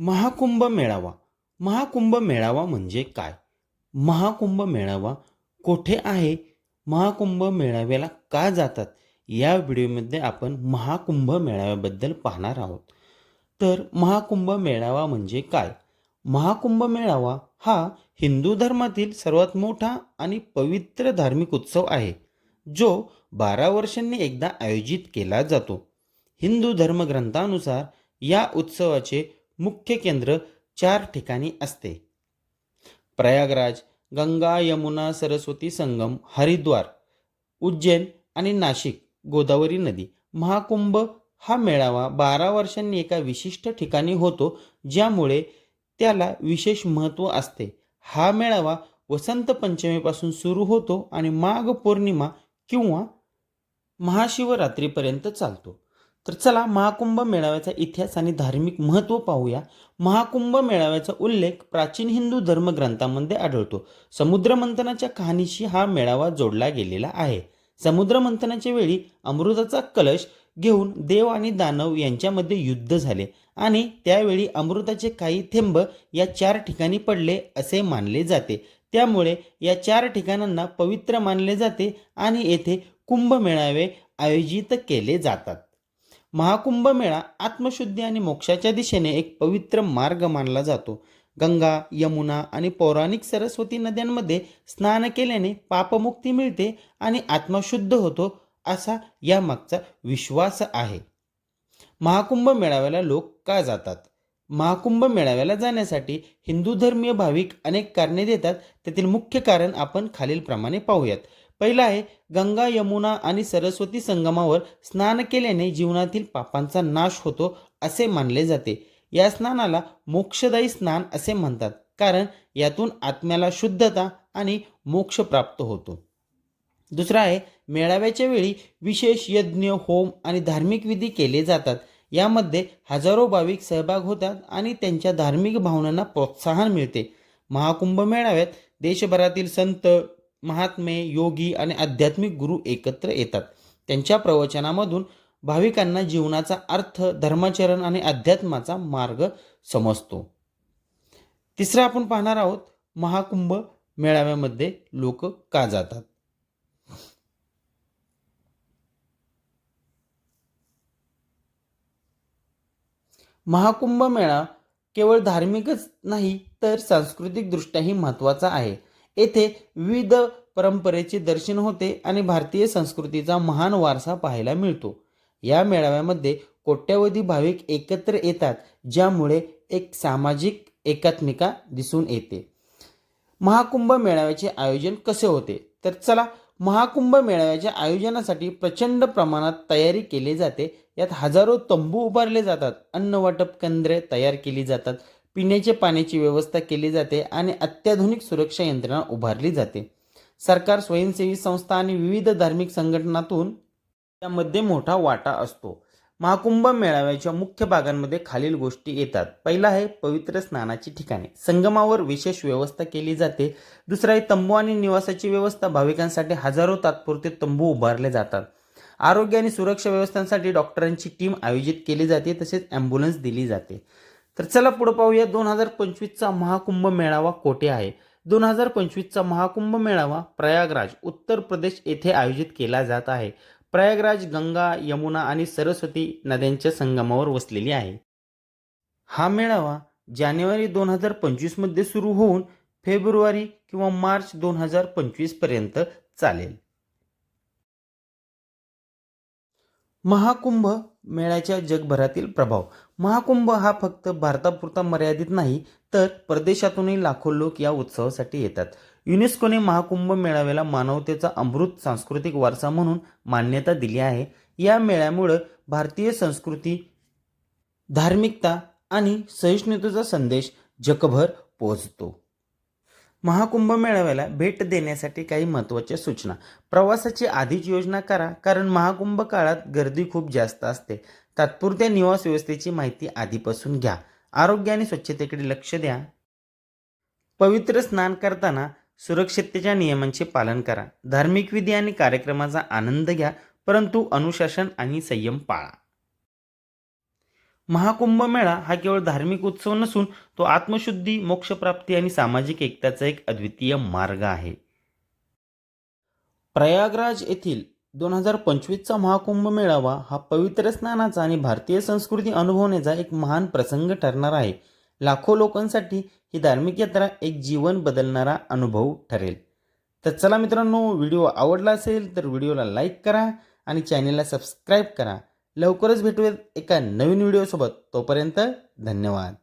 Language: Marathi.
महाकुंभ मेळावा. महाकुंभ मेळावा म्हणजे काय? महाकुंभ मेळावा कोठे आहे? महाकुंभ मेळाव्याला का जातात? या व्हिडिओमध्ये आपण महाकुंभ मेळाव्याबद्दल पाहणार आहोत. तर महाकुंभ मेळावा म्हणजे काय? महाकुंभ मेळावा हा हिंदू धर्मातील सर्वात मोठा आणि पवित्र धार्मिक उत्सव आहे जो बारा वर्षांनी एकदा आयोजित केला जातो. हिंदू धर्मग्रंथानुसार या उत्सवाचे मुख्य केंद्र चार ठिकाणी असते. प्रयागराज गंगा यमुना सरस्वती संगम हरिद्वार उज्जैन आणि नाशिक गोदावरी नदी महाकुंभ हा मेळावा बारा वर्षांनी एका विशिष्ट ठिकाणी होतो ज्यामुळे त्याला विशेष महत्त्व असते. हा मेळावा वसंत पंचमीपासून सुरू होतो आणि माघ पौर्णिमा किंवा महाशिवरात्रीपर्यंत चालतो. तर चला महाकुंभ मेळाव्याचा इतिहास आणि धार्मिक महत्त्व पाहूया. महाकुंभ मेळाव्याचा उल्लेख प्राचीन हिंदू धर्मग्रंथामध्ये आढळतो. समुद्रमंथनाच्या कहाणीशी हा मेळावा जोडला गेलेला आहे. समुद्रमंथनाच्या वेळी अमृताचा कलश घेऊन देव आणि दानव यांच्यामध्ये युद्ध झाले आणि त्यावेळी अमृताचे काही थेंब या चार ठिकाणी पडले असे मानले जाते. त्यामुळे या चार ठिकाणांना पवित्र मानले जाते आणि येथे कुंभ मेळावे आयोजित केले जातात. महाकुंभ मेळा आत्मशुद्धी आणि मोक्षाच्या दिशेने एक पवित्र मार्ग मानला जातो. गंगा यमुना आणि पौराणिक सरस्वती नद्यांमध्ये स्नान केल्याने पापमुक्ती मिळते आणि आत्मशुद्ध होतो असा यामागचा विश्वास आहे. महाकुंभ मेळाव्याला लोक का जातात? महाकुंभ मेळाव्याला जाण्यासाठी हिंदू धर्मीय भाविक अनेक कारणे देतात. त्यातील मुख्य कारण आपण खालीलप्रमाणे पाहूयात. पहिलं आहे गंगा यमुना आणि सरस्वती संगमावर स्नान केल्याने जीवनातील पापांचा नाश होतो असे मानले जाते. या स्नानाला मोक्षदायी स्नान असे म्हणतात कारण यातून आत्म्याला शुद्धता आणि मोक्ष प्राप्त होतो. दुसरा आहे मेळाव्याच्या वेळी विशेष यज्ञ होम आणि धार्मिक विधी केले जातात. यामध्ये हजारो भाविक सहभाग होतात आणि त्यांच्या धार्मिक भावनांना प्रोत्साहन मिळते. महाकुंभ मेळाव्यात देशभरातील संत महात्मे योगी आणि आध्यात्मिक गुरु एकत्र येतात. त्यांच्या प्रवचनामधून भाविकांना जीवनाचा अर्थ धर्माचरण आणि अध्यात्माचा मार्ग समजतो. तिसरं आपण पाहणार आहोत महाकुंभ मेळाव्यामध्ये लोक का जातात? महाकुंभ मेळा केवळ धार्मिकच नाही तर सांस्कृतिकदृष्ट्याही महत्त्वाचा आहे. येथे विविध परंपरेचे दर्शन होते आणि भारतीय संस्कृतीचा महान वारसा पाहायला मिळतो. या मेळाव्यामध्ये कोट्यावधी भाविक एकत्र येतात ज्यामुळे एक सामाजिक एकात्मिका दिसून येते. महाकुंभ मेळाव्याचे आयोजन कसे होते? तर चला महाकुंभ मेळाव्याच्या आयोजनासाठी प्रचंड प्रमाणात तयारी केली जाते. यात हजारो तंबू उभारले जातात अन्न वाटप केंद्रे तयार केली जातात पिण्याच्या पाण्याची व्यवस्था केली जाते आणि अत्याधुनिक सुरक्षा यंत्रणा उभारली जाते. सरकार स्वयंसेवी संस्था आणि विविध धार्मिक संघटनातून त्यामध्ये मोठा वाटा असतो. महाकुंभ मेळाव्याच्या मुख्य भागांमध्ये खालील गोष्टी येतात. पहिला आहे पवित्र स्नानाची ठिकाणे. संगमावर विशेष व्यवस्था केली जाते. दुसरा आहे तंबू आणि निवासाची व्यवस्था. भाविकांसाठी हजारो तात्पुरते तंबू उभारले जातात. आरोग्य आणि सुरक्षा व्यवस्थांसाठी डॉक्टरांची टीम आयोजित केली जाते. तसेच ॲम्ब्युलन्स दिली जाते. तर चला पुढं पाहूया. दोन हजार पंचवीसचा महाकुंभ मेळावा कोठे आहे? दोन हजार पंचवीसचा महाकुंभ मेळावा प्रयागराज उत्तर प्रदेश येथे आयोजित केला जात आहे. प्रयागराज गंगा यमुना आणि सरस्वती नद्यांच्या संगमावर वसलेली आहे. हा मेळावा जानेवारी दोन हजार पंचवीसमध्ये सुरू होऊन फेब्रुवारी किंवा मार्च दोन हजार पंचवीसपर्यंत चालेल. महाकुंभ मेळ्याच्या जगभरातील प्रभाव. महाकुंभ हा फक्त भारतापुरता मर्यादित नाही तर परदेशातूनही लाखो लोक या उत्सवासाठी येतात. युनेस्कोने महाकुंभ मेळाव्याला मानवतेचा अमृत सांस्कृतिक वारसा म्हणून मान्यता दिली आहे. या मेळ्यामुळं भारतीय संस्कृती धार्मिकता आणि सहिष्णुतेचा संदेश जगभर पोहोचतो. महाकुंभ मेळाव्याला भेट देण्यासाठी काही महत्त्वाच्या सूचना. प्रवासाची आधीच योजना करा कारण महाकुंभ काळात गर्दी खूप जास्त असते. तात्पुरत्या निवास व्यवस्थेची माहिती आधीपासून घ्या. आरोग्य आणि स्वच्छतेकडे लक्ष द्या. पवित्र स्नान करताना सुरक्षिततेच्या नियमांचे पालन करा. धार्मिक विधी आणि कार्यक्रमाचा आनंद घ्या परंतु अनुशासन आणि संयम पाळा. महाकुंभ मेळा हा केवळ धार्मिक उत्सव नसून तो आत्मशुद्धी मोक्षप्राप्ती आणि सामाजिक एकताचा एक अद्वितीय मार्ग आहे. प्रयागराज येथील दोन हजार पंचवीसचा महाकुंभ मेळावा हा पवित्र स्नानाचा आणि भारतीय संस्कृती अनुभवण्याचा एक महान प्रसंग ठरणार आहे. लाखो लोकांसाठी ही धार्मिक यात्रा एक जीवन बदलणारा अनुभव ठरेल. तर चला मित्रांनो व्हिडिओ आवडला असेल तर व्हिडिओला लाईक करा आणि चॅनेलला सबस्क्राईब करा. लवकरच भेटूयात एका नवीन व्हिडिओसोबत. तोपर्यंत धन्यवाद.